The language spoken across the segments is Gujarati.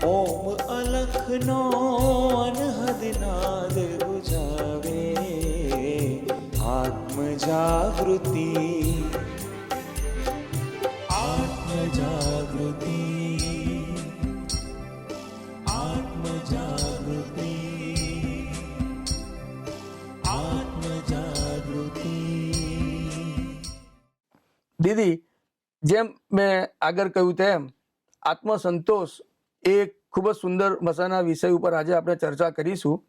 ઓમ અલખનો અનહદ નાદ ગુજાવે આત્મ જાગૃતિ આત્મ જાગૃતિ આત્મ જાગૃતિ આત્મ જાગૃતિ દીદી જેમ મેં આગળ કહ્યું તેમ આત્મસંતોષ એ ખૂબ જ સુંદર મસાના વિષય ઉપર આજે આપણે ચર્ચા કરીશું.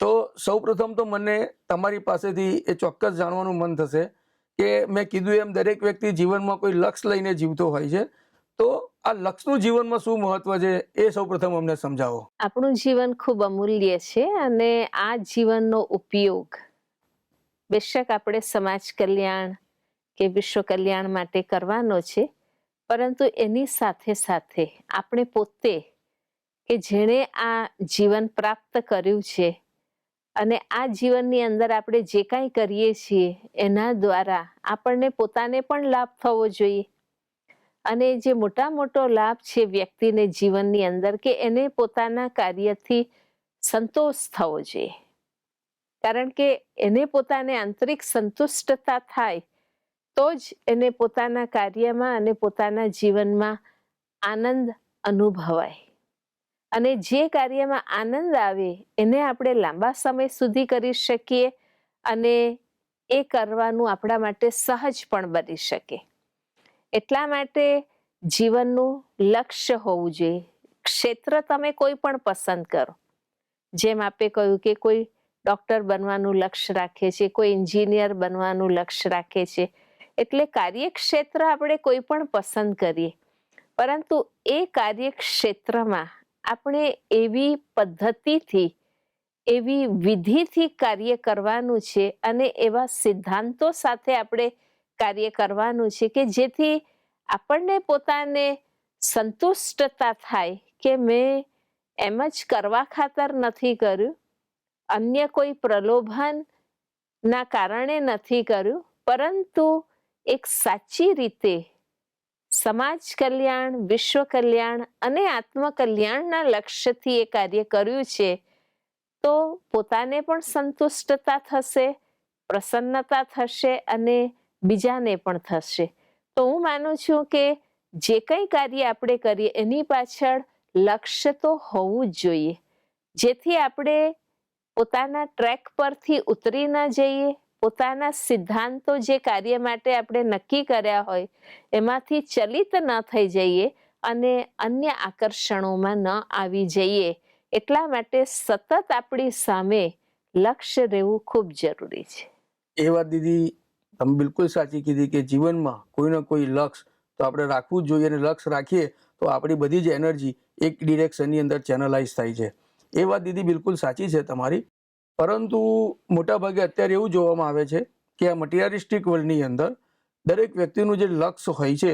તો સૌપ્રથમ તો મને તમારી પાસેથી એ ચોક્કસ જાણવાનું મન થશે કે મેં કીધું એમ દરેક વ્યક્તિ જીવનમાં કોઈ લક્ષ્ય લઈને જીવતો હોય છે. તો આ લક્ષ્યનું જીવનમાં શું મહત્વ છે એ સૌપ્રથમ અમને સમજાવો. આપણું જીવન ખૂબ અમૂલ્ય છે અને આ જીવનનો ઉપયોગ બેશક આપણે સમાજ કલ્યાણ કે વિશ્વ કલ્યાણ માટે કરવાનો છે. પરંતુ એની સાથે સાથે આપણે પોતે કે જેણે આ જીવન પ્રાપ્ત કર્યું છે અને આ જીવનની અંદર આપણે જે કાંઈ કરીએ છીએ, એના દ્વારા આપણને પોતાને પણ લાભ થવો જોઈએ. અને જે મોટા મોટો લાભ છે વ્યક્તિને જીવનની અંદર કે એને પોતાના કાર્યથી સંતોષ થવો જોઈએ. કારણ કે એને પોતાને આંતરિક સંતુષ્ટતા થાય તો જ એને પોતાના કાર્યમાં અને પોતાના જીવનમાં આનંદ અનુભવાય. અને જે કાર્યમાં આનંદ આવે, એને આપણે લાંબા સમય સુધી કરી શકીએ અને એ કરવાનું આપણા માટે સહજ પણ બની શકે. એટલા માટે જીવનનું લક્ષ્ય હોવું જોઈએ. ક્ષેત્ર તમે કોઈ પણ પસંદ કરો. જેમ આપે કહ્યું કે કોઈ ડોક્ટર બનવાનું લક્ષ્ય રાખે છે, કોઈ એન્જિનિયર બનવાનું લક્ષ્ય રાખે છે એટલે કાર્યક્ષેત્ર આપણે કોઈ પણ પસંદ કરીએ. પરંતુ એ કાર્યક્ષેત્રમાં આપણે એવી પદ્ધતિથી, એવી વિધિથી કાર્ય કરવાનું છે અને એવા સિદ્ધાંતો સાથે આપણે કાર્ય કરવાનું છે કે જેથી આપણને પોતાને સંતુષ્ટતા થાય કે મેં એમ જ કરવા ખાતર નથી કર્યું, અન્ય કોઈ પ્રલોભન ના કારણે નથી કર્યું, પરંતુ એક સાચી રીતે સમાજ કલ્યાણ, વિશ્વ કલ્યાણ અને આત્મકલ્યાણના લક્ષ્યથી એ કાર્ય કર્યું છે, તો પોતાને પણ સંતુષ્ટતા થશે, પ્રસન્નતા થશે અને બીજાને પણ થશે. તો હું માનું છું કે જે કંઈ કાર્ય આપણે કરીએ, એની પાછળ લક્ષ્ય તો હોવું જ જોઈએ. જેથી આપણે પોતાના ટ્રેક પરથી ઉતરી ન જઈએ પોતાના સિદ્ધાંતો જે કાર્ય માટે આપણે નક્કી કર્યા હોય, એમાંથી ચલિત ન થઈ જઈએ અને અન્ય આકર્ષણોમાં ન આવી જઈએ. એટલા માટે સતત આપણી સામે લક્ષ્ય રહેવું ખૂબ જરૂરી છે. એ વાત દીદી તમે બિલકુલ સાચી કીધી કે જીવનમાં કોઈ ને કોઈ લક્ષ્ય તો આપણે રાખવું જ જોઈએ અને લક્ષ્ય રાખીએ તો આપણી બધી જ એનર્જી એક ડિરેક્શનની અંદર ચેનલાઇઝ થાય છે. એ વાત દીદી બિલકુલ સાચી છે તમારી. પરંતુ મોટાભાગે અત્યારે એવું જોવામાં આવે છે કે આ મટીરિયાલિસ્ટિક વર્લ્ડની અંદર દરેક વ્યક્તિનું જે લક્ષ્ય હોય છે,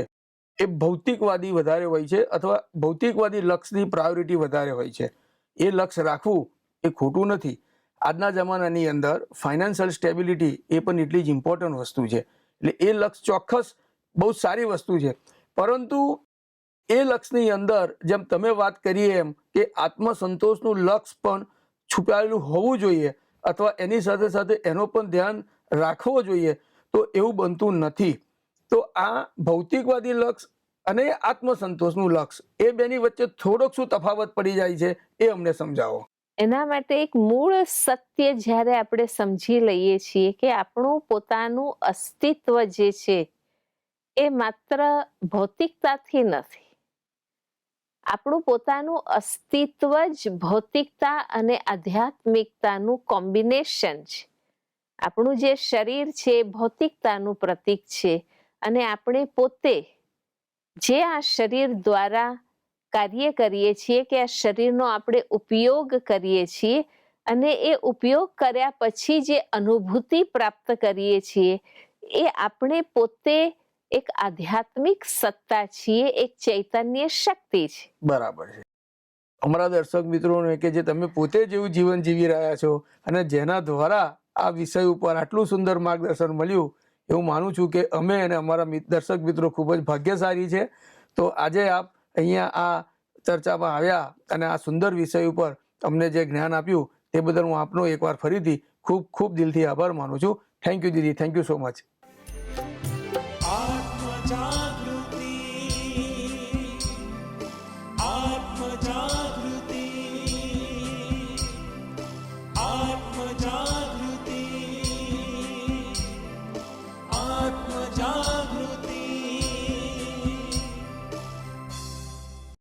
એ ભૌતિકવાદી વધારે હોય છે અથવા ભૌતિકવાદી લક્ષ્યની પ્રાયોરિટી વધારે હોય છે. એ લક્ષ્ય રાખવું એ ખોટું નથી. આજના જમાનાની અંદર ફાઇનાન્શિયલ સ્ટેબિલિટી એ પણ એટલી જ ઇમ્પોર્ટન્ટ વસ્તુ છે. એટલે એ લક્ષ્ય ચોક્કસ બહુ સારી વસ્તુ છે. પરંતુ એ લક્ષ્યની અંદર જેમ તમે વાત કરીએ એમ કે આત્મસંતોષનું લક્ષ્ય પણ છુપાયેલું હોવું જોઈએ અથવા એની સાથે સાથે એનો પણ ધ્યાન રાખવો જોઈએ, તો એવું બનતું નથી. તો આ ભૌતિકવાદી લક્ષ્ય અને આત્મસંતોષનું લક્ષ, એ બેની વચ્ચે થોડોક શું તફાવત પડી જાય છે એ અમને સમજાવો. એના માટે એક મૂળ સત્ય જ્યારે આપણે સમજી લઈએ છીએ કે આપણું પોતાનું અસ્તિત્વ જે છે, એ માત્ર ભૌતિકતાથી નથી. આપણું પોતાનું અસ્તિત્વ જ ભૌતિકતા અને આધ્યાત્મિકતાનું કોમ્બિનેશન છે. આપણું જે શરીર છે એ ભૌતિકતાનું પ્રતીક છે અને આપણે પોતે જે આ શરીર દ્વારા કાર્ય કરીએ છીએ કે આ શરીરનો આપણે ઉપયોગ કરીએ છીએ અને એ ઉપયોગ કર્યા પછી જે અનુભૂતિ પ્રાપ્ત કરીએ છીએ એ આપણે પોતે એક આધ્યાત્મિક સત્તા છીએ, એક ચૈતન્ય શક્તિ છે. બરાબર છે. અમારા દર્શક મિત્રોને કે જે તમે પોતે જેવું જીવન જીવી રહ્યા છો અને જેના દ્વારા આ વિષય ઉપર આટલું સુંદર માર્ગદર્શન મળ્યું, એવું માનું છું કે અમે અને અમારા દર્શક મિત્રો ખૂબ જ ભાગ્યશાળી છે. તો આજે આપ અહીંયા આ ચર્ચામાં આવ્યા અને આ સુંદર વિષય ઉપર અમને જે જ્ઞાન આપ્યું તે બદલ હું આપનો એકવાર ફરીથી ખૂબ ખૂબ દિલથી આભાર માનું છું. થેન્ક યુ દીદી. થેન્ક યુ સો મચ જાગૃતિ આત્મ જાગૃતિ આત્મ જાગૃતિ